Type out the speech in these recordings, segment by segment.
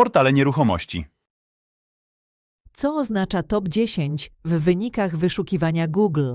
Portale nieruchomości. Co oznacza top 10 w wynikach wyszukiwania Google?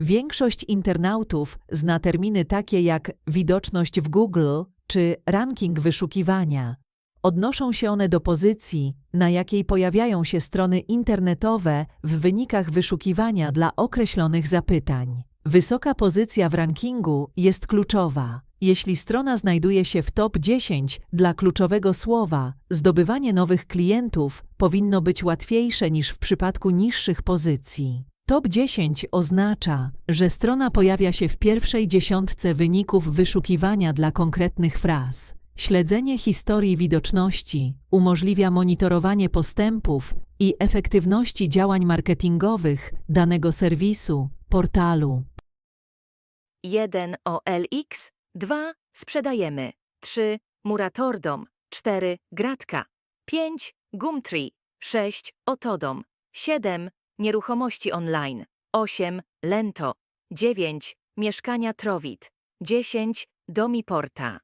Większość internautów zna terminy takie jak widoczność w Google czy ranking wyszukiwania. Odnoszą się one do pozycji, na jakiej pojawiają się strony internetowe w wynikach wyszukiwania dla określonych zapytań. Wysoka pozycja w rankingu jest kluczowa. Jeśli strona znajduje się w top 10 dla kluczowego słowa, zdobywanie nowych klientów powinno być łatwiejsze niż w przypadku niższych pozycji. Top 10 oznacza, że strona pojawia się w pierwszej dziesiątce wyników wyszukiwania dla konkretnych fraz. Śledzenie historii widoczności umożliwia monitorowanie postępów i efektywności działań marketingowych danego serwisu, portalu. 1 OLX, 2 sprzedajemy, 3 Muratordom, 4 Gratka, 5 Gumtree, 6 Otodom, 7 Nieruchomości online, 8 Lento, 9 Mieszkania Trowit, 10 Domi Porta.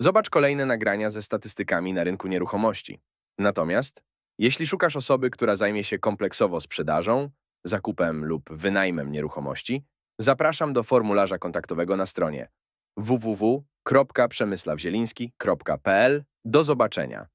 Zobacz kolejne nagrania ze statystykami na rynku nieruchomości. Natomiast, jeśli szukasz osoby, która zajmie się kompleksowo sprzedażą, zakupem lub wynajmem nieruchomości, zapraszam do formularza kontaktowego na stronie www.przemysławzieliński.pl. Do zobaczenia.